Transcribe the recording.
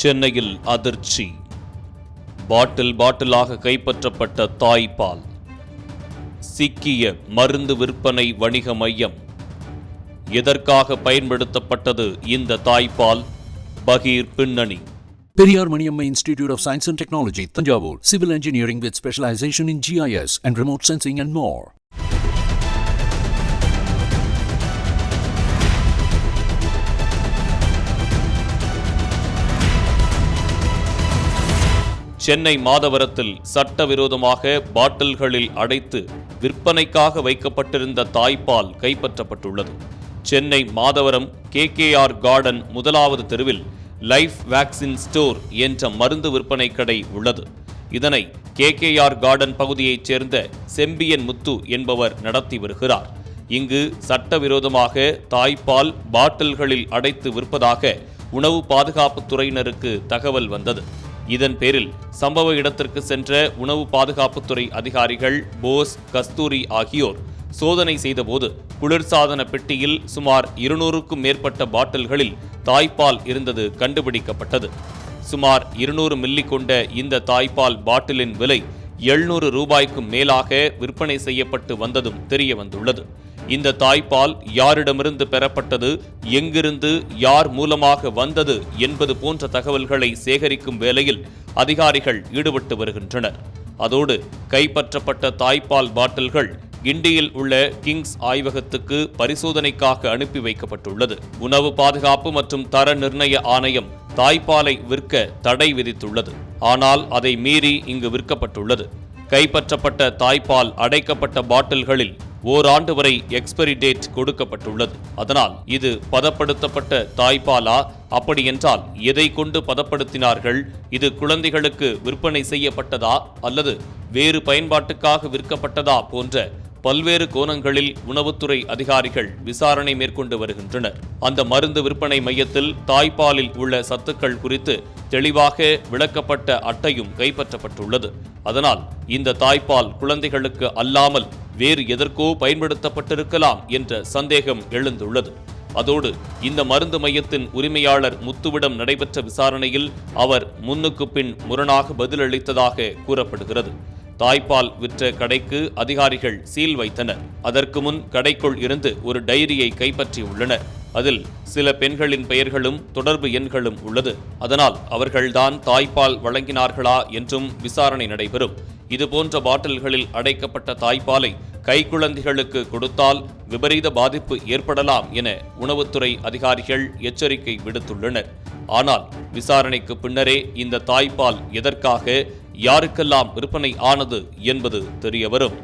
சென்னையில் அதிர்ச்சி பாட்டில் பாட்டிலாக கைப்பற்றப்பட்ட தாய்ப்பால் சிக்கிய மருந்து விற்பனை வணிக மையம் எதற்காக பயன்படுத்தப்பட்டது இந்த தாய்ப்பால் பகீர் பின்னணி Periyar Maniammai institute of science and technology Thanjavur civil engineering with specialisation in GIS and remote sensing and more Chennai மாதவரத்தில் சட்டவிரோதமாக பாட்டில்களில் அடைத்து விற்பனைக்காக வைக்கப்பட்டிருந்த தாய்ப்பால் கைப்பற்றப்பட்டுள்ளது. சென்னை மாதவரம் கேகேஆர் கார்டன் முதலாவது தெருவில் லைஃப் வேக்சின் ஸ்டோர் என்ற மருந்து விற்பனை கடை உள்ளது. இதனை கேகேஆர் கார்டன் பகுதியைச் சேர்ந்த செம்பியன் முத்து என்பவர் நடத்தி வருகிறார். இங்கு சட்டவிரோதமாக தாய்ப்பால் பாட்டில்களில் அடைத்து விற்பதாக உணவு பாதுகாப்புத் துறையினருக்கு தகவல் வந்தது. இதன் பேரில் சம்பவ இடத்திற்கு சென்ற உணவு பாதுகாப்புத்துறை அதிகாரிகள் போஸ் கஸ்தூரி ஆகியோர் சோதனை செய்தபோது குளிர்சாதன பெட்டியில் சுமார் இருநூறுக்கும் மேற்பட்ட பாட்டில்களில் தாய்ப்பால் இருந்தது கண்டுபிடிக்கப்பட்டது. சுமார் இருநூறு மில்லி கொண்ட இந்த தாய்ப்பால் பாட்டிலின் விலை எழுநூறு ரூபாய்க்கும் மேலாக விற்பனை செய்யப்பட்டு வந்ததும் தெரிய வந்துள்ளது இந்த தாய்ப்பால் யாரிடமிருந்து பெறப்பட்டது எங்கிருந்து யார் மூலமாக வந்தது என்பது போன்ற தகவல்களை சேகரிக்கும் வேலையில் அதிகாரிகள் ஈடுபட்டு வருகின்றனர். அதோடு கைப்பற்றப்பட்ட தாய்ப்பால் பாட்டில்கள் கிண்டியில் உள்ள கிங்ஸ் ஆய்வகத்துக்கு பரிசோதனைக்காக அனுப்பி வைக்கப்பட்டுள்ளது. உணவு பாதுகாப்பு மற்றும் தர நிர்ணய ஆணையம் தாய்ப்பாலை விற்க தடை விதித்துள்ளது. ஆனால் அதை மீறி இங்கு விற்கப்பட்டுள்ளது. கைப்பற்றப்பட்ட தாய்ப்பால் அடைக்கப்பட்ட பாட்டில்களில் ஓராண்டு வரை எக்ஸ்பைரி டேட் கொடுக்கப்பட்டுள்ளது. அதனால் இது பதப்படுத்தப்பட்ட தாய்ப்பாலா? அப்படியென்றால் எதை கொண்டு பதப்படுத்தினார்கள்? இது குழந்தைகளுக்கு விற்பனை செய்யப்பட்டதா? அல்லது வேறு பயன்பாட்டுக்காக விற்கப்பட்டதா? போன்ற பல்வேறு கோணங்களில் உணவுத்துறை அதிகாரிகள் விசாரணை மேற்கொண்டு வருகின்றனர். அந்த மருந்து விற்பனை மையத்தில் தாய்ப்பாலில் உள்ள சத்துக்கள் குறித்து தெளிவாக விளக்கப்பட்ட அட்டையும் கைப்பற்றப்பட்டுள்ளது. அதனால் இந்த தாய்ப்பால் குழந்தைகளுக்கு அல்லாமல் வேறு எதற்கோ பயன்படுத்தப்பட்டிருக்கலாம் என்ற சந்தேகம் எழுந்துள்ளது. அதோடு இந்த மருந்து மையத்தின் உரிமையாளர் முத்துவிடம் நடைபெற்ற விசாரணையில் அவர் முன்னுக்கு பின் முரணாக பதிலளித்ததாக கூறப்படுகிறது. தாய்ப்பால் விற்ற கடைக்கு அதிகாரிகள் சீல் வைத்தனர். அதற்கு முன் கடைக்குள் இருந்து ஒரு டைரியை கைப்பற்றியுள்ளனர். அதில் சில பெண்களின் பெயர்களும் தொடர்பு எண்களும் உள்ளது. அதனால் அவர்கள்தான் தாய்ப்பால் வழங்கினார்களா என்றும் விசாரணை நடைபெறும். இதுபோன்ற பாட்டில்களில் அடைக்கப்பட்ட தாய்ப்பாலை கைக்குழந்தைகளுக்கு கொடுத்தால் விபரீத பாதிப்பு ஏற்படலாம் என உணவுத்துறை அதிகாரிகள் எச்சரிக்கை விடுத்துள்ளனர். ஆனால் விசாரணைக்கு பின்னரே இந்த தாய்ப்பால் எதற்காக யாருக்கெல்லாம் விற்பனை ஆனது என்பது தெரியவரும்